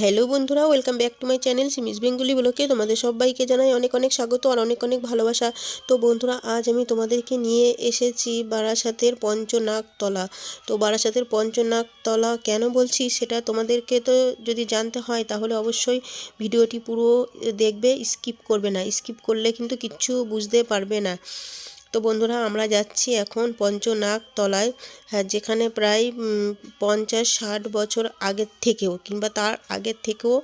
Hello বন্ধুরা, welcome back to my channel সিমিস Bengali ব্লকে। তোমাদের সবাইকে জানাই অনেক অনেক স্বাগত আর অনেক অনেক ভালোবাসা। তো বন্ধুরা, আজ আমি তোমাদেরকে নিয়ে এসেছি বারাসাতের পঞ্চনাগ তলা তো বারাসাতের পঞ্চনাগ তলা কেন বলছি সেটা তোমাদেরকে তো যদি জানতে হয় তাহলে অবশ্যই ভিডিওটি পুরো দেখবে, স্কিপ করবে না। স্কিপ করলে কিন্তু কিচ্ছু বুঝতে পারবে না। তো বন্ধুরা, আমরা যাচ্ছি এখন পঞ্চনাগ তলায় হ্যাঁ যেখানে প্রায় পঞ্চাশ ষাট বছর আগের থেকেও কিংবা তার আগের থেকেও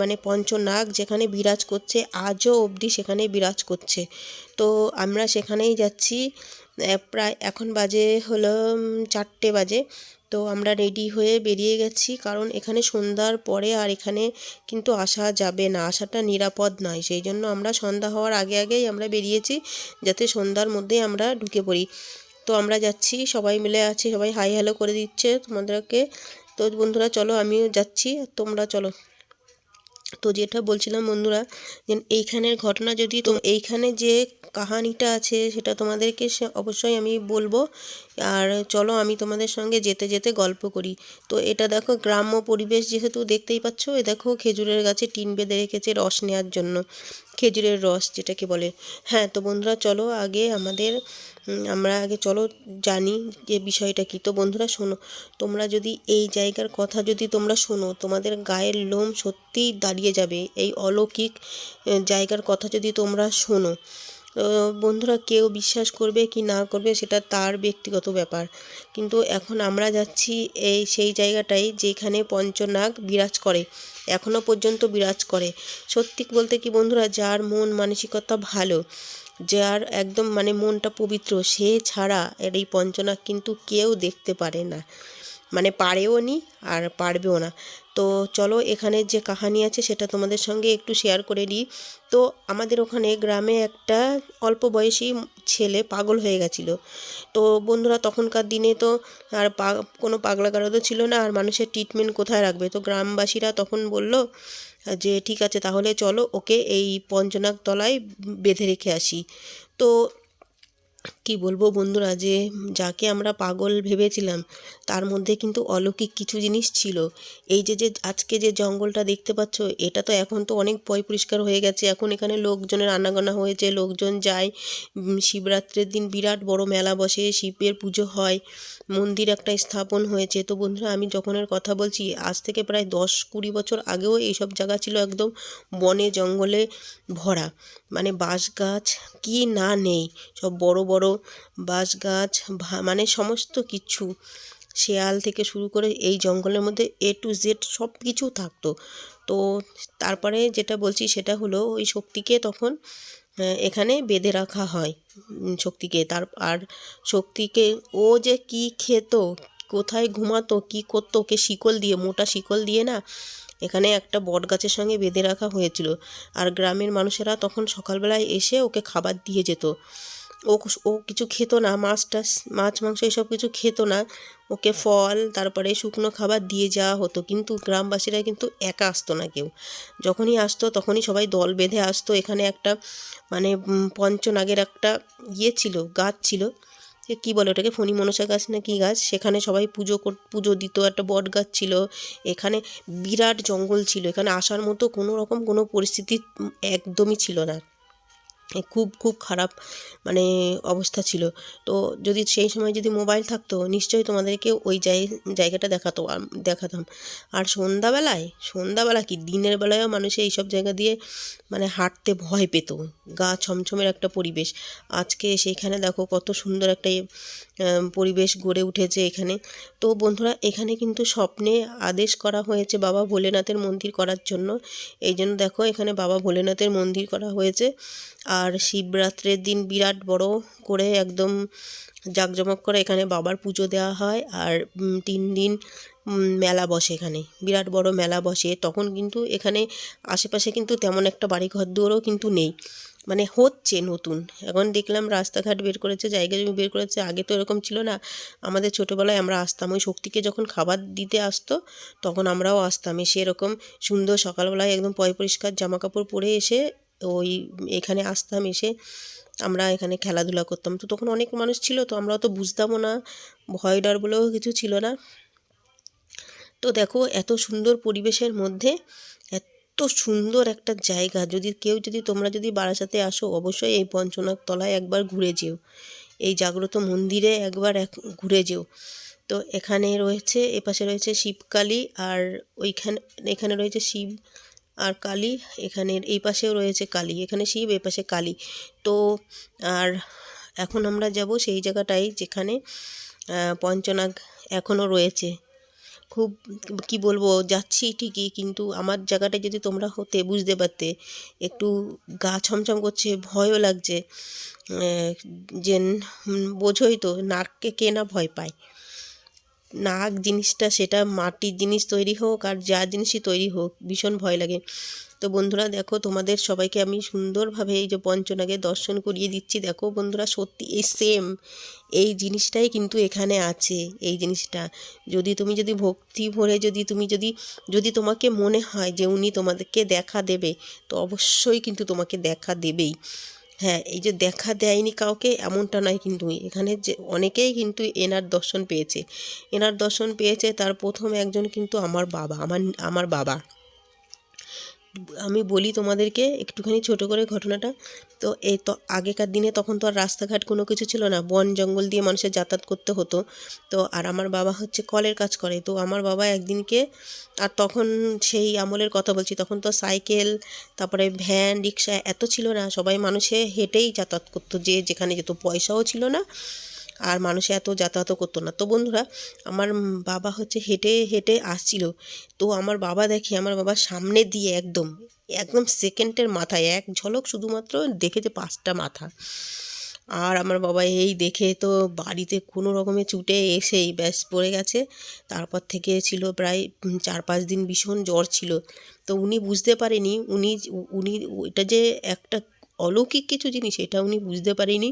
মানে পঞ্চনাগ যেখানে বিরাজ করছে, আজও অবধি সেখানে বিরাজ করছে। তো আমরা সেখানেই যাচ্ছি প্রায় এখন বাজে হলো চারটে বাজে। তো আমরা রেডি হয়ে বেরিয়ে গেছি। কারণ এখানে সন্ধ্যার পরে আর এখানে কিন্তু আসা যাবে না। আসাটা নিরাপদ নয়। সেই জন্য আমরা সন্ধ্যা হওয়ার আগে আগেই আমরা বেরিয়েছি যাতে সন্ধ্যার মধ্যেই আমরা ঢুকে পড়ি। তো আমরা যাচ্ছি, সবাই মিলে আছি, সবাই হাই হ্যালো করে দিচ্ছে তোমাদেরকে। তো বন্ধুরা, চলো আমিও যাচ্ছি। তোমরা চলো। তো যেটা বলছিলাম বন্ধুরা, যে এইখানের ঘটনা যদি তো এইখানে যে কাহানিটা আছে সেটা তোমাদেরকে সে- অবশ্যই আমি বলব। আর চলো আমি তোমাদের সঙ্গে যেতে যেতে গল্প করি। তো এটা দেখো গ্রাম্য পরিবেশ যেহেতু দেখতেই পাচ্ছ, এ দেখো খেজুরের গাছে টিন বেঁধে রেখেছে রস নেওয়ার জন্য। খেজুরের রস যেটাকে বলে। হ্যাঁ তো বন্ধুরা চলো আগে আমাদের আমরা আগে চলো জানি যে বিষয়টা কী। তো বন্ধুরা শোনো, তোমরা যদি এই জায়গার কথা যদি তোমরা শোনো, তোমাদের গায়ের লোম সত্যিই দাঁড়িয়ে যাবে। এই অলৌকিক জায়গার কথা যদি তোমরা শোনো। তো বন্ধুরা কেউ বিশ্বাস করবে কি না করবে সেটা তার ব্যক্তিগত ব্যাপার। কিন্তু এখন আমরা যাচ্ছি এই সেই জায়গাটাই যেখানে পঞ্চনাগ বিরাজ করে এখনও পর্যন্ত বিরাজ করে। সত্যি বলতে কি বন্ধুরা, যার মন মানসিকতা ভালো, যার একদম মানে মনটা পবিত্র, সে ছাড়া এর এই পঞ্চনাগ কিন্তু কেউ দেখতে পারে না। মানে পারেও নি আর পারবেও না। তো চলো এখানে যে কাহানি আছে সেটা তোমাদের সঙ্গে একটু শেয়ার করে নিই তো আমাদের ওখানে গ্রামে একটা অল্প বয়সী ছেলে পাগল হয়ে গেছিল। তো বন্ধুরা, তখনকার দিনে তো আর পা, কোনো পাগলা গারো তো ছিল না আর মানুষের ট্রিটমেন্ট কোথায় রাখবে? তো গ্রামবাসীরা তখন বলল যে, ঠিক আছে, তাহলে চলো ওকে এই পঞ্চনাগ তলায় বেঁধে রেখে আসি। তো কি বলব বন্ধুরা যে যাকে আমরা পাগল ভেবেছিলাম, তার মধ্যে কিন্তু অলৌকিক কিছু জিনিস ছিল। এই যে যে আজকে যে জঙ্গলটা দেখতে পাচ্ছ, এটা তো এখন তো অনেক পয় পরিষ্কার হয়ে গেছে। এখন এখানে লোকজনের আনাগোনা হয়েছে, লোকজন যায় শিবরাত্রির দিন বিরাট বড় মেলা বসে, শিবের পুজো হয়, মন্দির একটা স্থাপন হয়েছে। তো বন্ধুরা, আমি যখনের কথা বলছি, আজ থেকে প্রায় দশ কুড়ি বছর আগেও এইসব জায়গা ছিল একদম বনে জঙ্গলে ভরা। মানে বাঁশ গাছ কি না নেই, সব বড় বড় বাঁশ গাছ মানে সমস্ত কিছু। শেয়াল থেকে শুরু করে এই জঙ্গলের মধ্যে এ টু জেড সব কিছু থাকতো। তো তারপরে যেটা বলছি সেটা হলো ওই শক্তিকে তখন এখানে বেঁধে রাখা হয় শক্তিকে। তার, আর শক্তিকে ও যে কি খেত, কোথায় ঘুমাতো, কি করতো, ওকে শিকল দিয়ে, মোটা শিকল দিয়ে না, এখানে একটা বট গাছের সঙ্গে বেঁধে রাখা হয়েছিল। আর গ্রামের মানুষেরা তখন সকালবেলায় এসে ওকে খাবার দিয়ে যেত। ও ও কিছু খেত না মাছ টাছ মাছ মাংস এসব কিছু খেত না। ওকে ফল তারপরে শুকনো খাবার দিয়ে যাওয়া হতো। কিন্তু গ্রামবাসীরা কিন্তু একা আসতো না কেউ। যখনই আসতো তখনই সবাই দল বেঁধে আসতো। এখানে একটা মানে পঞ্চনাগের একটা ইয়ে ছিল গাছ ছিল। কী বলে ওটাকে? ফণি মনসা গাছ না কী গাছ? সেখানে সবাই পুজো কর পুজো দিত। একটা বট গাছ ছিল। এখানে বিরাট জঙ্গল ছিল। এখানে আসার মতো কোনো রকম কোনো পরিস্থিতি একদমই ছিল না। খুব খুব খারাপ মানে অবস্থা ছিল। তো যদি সেই সময় যদি মোবাইল থাকতো, নিশ্চয়ই তোমাদেরকে ওই জায় জায়গাটা দেখাতো দেখাতাম। আর সন্ধ্যাবেলায়, সন্ধ্যাবেলা কি, দিনের বেলায়ও মানুষ এইসব জায়গা দিয়ে মানে হাঁটতে ভয় পেত। গা ছমছমের একটা পরিবেশ। আজকে সেইখানে দেখো কত সুন্দর একটা পরিবেশ গড়ে উঠেছে এখানে। তো বন্ধুরা, এখানে কিন্তু স্বপ্নে আদেশ করা হয়েছে বাবা ভোলেনাথের মন্দির করার জন্য। এই জন্য দেখো, এখানে বাবা ভোলেনাথের মন্দির করা হয়েছে। আর শিবরাত্রের দিন বিরাট বড় করে একদম জাঁকজমক করে এখানে বাবার পুজো দেওয়া হয়। আর তিন দিন মেলা বসে এখানে। বিরাট বড় মেলা বসে। তখন কিন্তু এখানে আশেপাশে কিন্তু তেমন একটা বাড়িঘর দুয়ারও কিন্তু নেই। মানে হচ্ছে নতুন। এখন দেখলাম রাস্তাঘাট বের করেছে, জায়গা জমি বের করেছে, আগে তো এরকম ছিল না। আমাদের ছোটোবেলায় আমরা আসতাম, ওই শক্তিকে যখন খাবার দিতে আসতো, তখন আমরাও আসতাম। এসে এরকম সুন্দর সকালবেলায় একদম পয় পরিষ্কার জামা কাপড় পরে এসে ওই এখানে আসতাম, এসে আমরা এখানে খেলাধুলা করতাম। তো তখন অনেক মানুষ ছিল, তো আমরা অত বুঝতামও না, ভয় ডর বলেও কিছু ছিল না। তো দেখো এত সুন্দর পরিবেশের মধ্যে সুন্দর একটা জায়গা। যদি কেউ যদি তোমরা যদি বারাসাতে আসো, অবশ্যই এই পঞ্চনাথ তলায় একবার ঘুরে যেও। এই জাগ্রত মন্দিরে একবার এক, ঘুরে যেও। তো এখানে রয়েছে, এপাশে রয়েছে শিবকালী আর ওইখানে, এখানে রয়েছে শিব আর কালী। এখানে, এই পাশেও রয়েছে কালী। এখানে শিব এ পাশে কালী। তো, আর এখন আমরা যাব সেই জায়গাটাই যেখানে পঞ্চনাগ এখনও রয়েছে। খুব কি বলব, যাচ্ছি ঠিকই কিন্তু আমার জায়গাটা যদি তোমরা হতে, বুঝতে পারতে, একটু গা ছমছম করছে, ভয়ও লাগছে যে বোঝোই তো, নাককে কে না ভয় পায়। নাক জিনিসটা, সেটা মাটির জিনিস তৈরি হোক আর যা জিনিসই তৈরি হোক, ভীষণ ভয় লাগে। তো বন্ধুরা দেখো, তোমাদের সবাইকে আমি সুন্দরভাবে এই যে পঞ্চনাগে দর্শন করিয়ে দিচ্ছি। দেখো বন্ধুরা, সত্যি এই সেম এই জিনিসটাই কিন্তু এখানে আছে, এই জিনিসটা। যদি তুমি যদি ভক্তি ভরে যদি তুমি যদি যদি তোমাকে মনে হয় যে উনি তোমাদেরকে দেখা দেবে, তো অবশ্যই কিন্তু তোমাকে দেখা দেবেই। হ্যাঁ এই যে দেখা দেয়নি কাউকে এমনটা নয় কিন্তু, এখানে যে অনেকেই কিন্তু এনার দর্শন পেয়েছে। এনার দর্শন পেয়েছে তার প্রথম একজন কিন্তু আমার বাবা, আমার আমার বাবা। আমি বলি তোমাদেরকে, একটুখানি ছোট করে ঘটনাটা। তো এই তো আগেকার দিনে তখন তো আর রাস্তাঘাট কোনো কিছু ছিল না। বন, জঙ্গল দিয়ে মানুষের যাতায়াত করতে হতো। তো আর আমার বাবা হচ্ছে কলের কাজ করে। তো আমার বাবা একদিনকে, আর তখন সেই আমলের কথা বলছি, তখন তো সাইকেল, তারপরে ভ্যান, রিক্সা এত ছিল না। সবাই মানুষে হেঁটেই যাতায়াত করতো। যে যেখানে যেত, পয়সাও ছিল না। আর মানুষে এত যাতায়াতও করতো না। তো বন্ধুরা, আমার বাবা হচ্ছে হেঁটে হেঁটে আসছিল। তো আমার বাবা দেখি, আমার বাবার সামনে দিয়ে একদম একদম সেকেন্ডের মাথায়, এক ঝলক শুধুমাত্র দেখেছে পাঁচটা মাথা। আর আমার বাবা এই দেখে তো বাড়িতে কোনো রকমে ছুটে এসেই ব্যাস পড়ে গেছে। তারপর থেকে ছিল প্রায় চার পাঁচ দিন ভীষণ জ্বর ছিল। তো উনি বুঝতে পারেনি, উনি উনি, এটা যে একটা অলৌকিক কিছু জিনিস, এটা উনি বুঝতে পারেনি।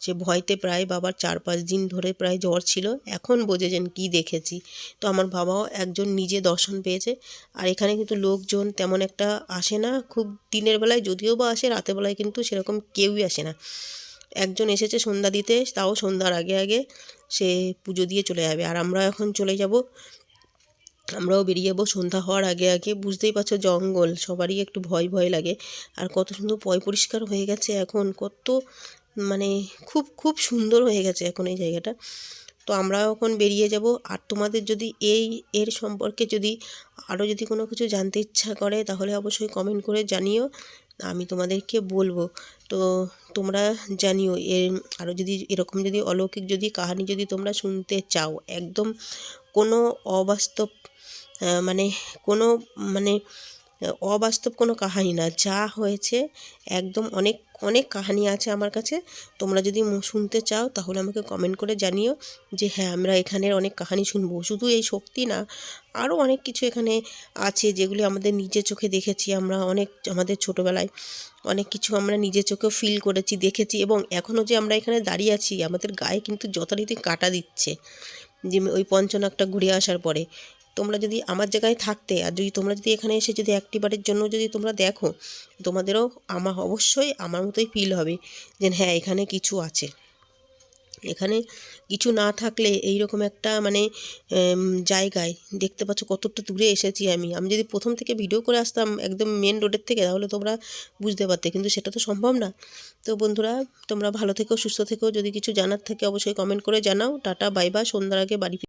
সে ভয়তে প্রায় বাবার চার পাঁচ দিন ধরে প্রায় জ্বর ছিল। এখন বোঝেছেন কি দেখেছি। তো আমার বাবাও একজন নিজে দর্শন পেয়েছে। আর এখানে কিন্তু লোকজন তেমন একটা আসে না। খুব দিনের বেলায় যদিও বা আসে, রাতের বেলায় কিন্তু সেরকম কেউই আসে না। একজন এসেছে সন্ধ্যা দিতে, তাও সন্ধ্যার আগে আগে সে পুজো দিয়ে চলে যাবে। আর আমরা এখন চলে যাব আমরাও বেরিয়ে যাব। সন্ধ্যা হওয়ার আগে আগে বুঝতেই পারছ জঙ্গল, সবারই একটু ভয় ভয় লাগে। আর কত সুন্দর পয় পরিষ্কার হয়ে গেছে এখন, কত মানে খুব খুব সুন্দর হয়ে গেছে এখন এই জায়গাটা। তো আমরাও এখন বেরিয়ে যাব। আর তোমাদের যদি এই, এর সম্পর্কে যদি আরও যদি কোনো কিছু জানতে ইচ্ছা করে, তাহলে অবশ্যই কমেন্ট করে জানিও। আমি তোমাদেরকে বলব। তো তোমরা জানিও, এর আরও যদি এরকম যদি অলৌকিক যদি কাহানি যদি তোমরা শুনতে চাও, একদম কোনো অবাস্তব মানে কোনো মানে অবাস্তব কোনো কাহানি না। যা হয়েছে, একদম অনেক অনেক কাহানি আছে আমার কাছে। তোমরা যদি শুনতে চাও, তাহলে আমাকে কমেন্ট করে জানিও যে হ্যাঁ আমরা এখানের অনেক কাহানি শুনব। শুধু এই শক্তি না আরও অনেক কিছু এখানে আছে যেগুলি আমাদের নিজে চোখে দেখেছি। আমরা অনেক, আমাদের ছোটোবেলায় অনেক কিছু আমরা নিজে চোখেও ফিল করেছি, দেখেছি এবং এখনও যে আমরা এখানে দাঁড়িয়ে আছি, আমাদের গায়ে কিন্তু যথারীতি কাটা দিচ্ছে। যে, ওই পঞ্চনাকটা ঘুরে আসার পরে। তোমরা যদি আমার জায়গায় থাকতে আর যদি তোমরা যদি এখানে এসে যদি একটিবারের জন্য যদি তোমরা দেখো, তোমাদেরও আমার অবশ্যই আমার মতোই ফিল হবে যে হ্যাঁ এখানে কিছু আছে। এখানে কিছু না থাকলে এই রকম একটা মানে জায়গায় দেখতে পাচ্ছ কতটা দূরে এসেছি আমি। আমি যদি প্রথম থেকে ভিডিও করে আসতাম একদম মেন রোডের থেকে, তাহলে তোমরা বুঝতে পারতে, কিন্তু সেটা তো সম্ভব না। তো বন্ধুরা, তোমরা ভালো থেকো, সুস্থ থেকো। যদি কিছু জানার থাকে অবশ্যই কমেন্ট করে জানাও। টাটা বাই বাই সন্ধ্যার আগে বাড়ি